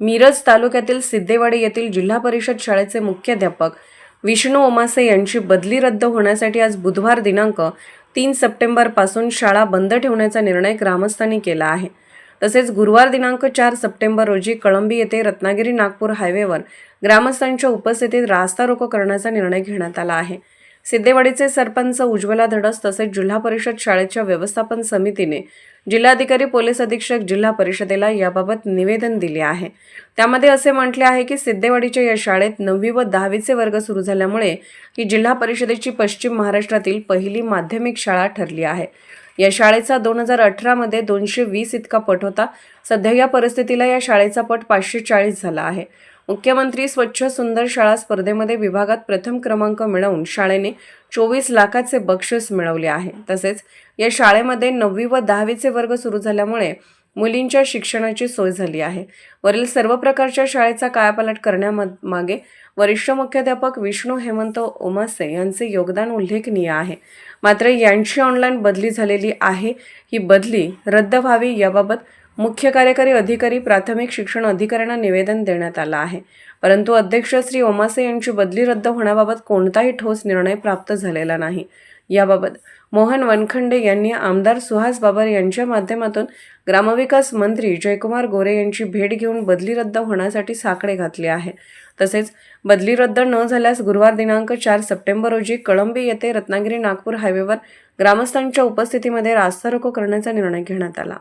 मिरज तालुक्यातील सिद्धेवाडी येथील जिल्हा परिषद शाळेचे मुख्याध्यापक विष्णू ओमासे यांची बदली रद्द होण्यासाठी आज बुधवार दिनांक तीन सप्टेंबरपासून शाळा बंद ठेवण्याचा निर्णय ग्रामस्थांनी केला आहे. तसेच गुरुवार दिनांक चार सप्टेंबर रोजी कळंबी येथे रत्नागिरी नागपूर हायवेवर ग्रामस्थांच्या उपस्थितीत रास्ता रोको करण्याचा निर्णय घेण्यात आला आहे. सिद्धेवाडीचे सरपंच उज्ज्वला धडस तसेच जिल्हा परिषद शाळेच्या व्यवस्थापन समितीने जिल्हाधिकारी पोलीस अधीक्षक जिल्हा परिषदेला याबाबत निवेदन दिले आहे. त्यामध्ये असे म्हटले आहे की सिद्धेवाडीच्या या शाळेत नववी व दहावीचे वर्ग सुरू झाल्यामुळे ही जिल्हा परिषदेची पश्चिम महाराष्ट्रातील पहिली माध्यमिक शाळा ठरली आहे. या शाळेचा दोन हजार अठरामध्ये दोनशे वीस इतका पट होता. सध्या या परिस्थितीला या शाळेचा पट पाचशे चाळीस झाला आहे. मुख्यमंत्री स्वच्छ सुंदर शाळा स्पर्धेमध्ये विभागात प्रथम क्रमांक मिळवून शाळेने चोवीस लाखाचे बक्षीस मिळवले आहे. तसेच या शाळेमध्ये नववी व दहावीचे वर्ग सुरू झाल्यामुळे मुलींच्या शिक्षणाची सोय झाली आहे. वरील सर्व प्रकारच्या शाळेचा कायापालट करण्यामागे वरिष्ठ मुख्याध्यापक विष्णू हेमंत ओमासे यांचे योगदान उल्लेखनीय आहे. मात्र यांची ऑनलाईन बदली झालेली आहे. ही बदली रद्द व्हावी याबाबत मुख्य कार्यकारी अधिकारी प्राथमिक शिक्षण अधिकाऱ्यांना निवेदन देण्यात आलं आहे. परंतु अध्यक्ष श्री ओमासे यांची बदली रद्द होण्याबाबत कोणताही ठोस निर्णय प्राप्त झालेला नाही. याबाबत मोहन वनखंडे यांनी आमदार सुहास बाबर यांच्या माध्यमातून ग्रामविकास मंत्री जयकुमार गोरे यांची भेट घेऊन बदली रद्द होण्यासाठी साकडे घातले आहे. तसेच बदली रद्द न झाल्यास गुरुवार दिनांक चार सप्टेंबर रोजी कळंबी येथे रत्नागिरी नागपूर हायवेवर ग्रामस्थांच्या उपस्थितीमध्ये रास्ता रोको करण्याचा निर्णय घेण्यात आला.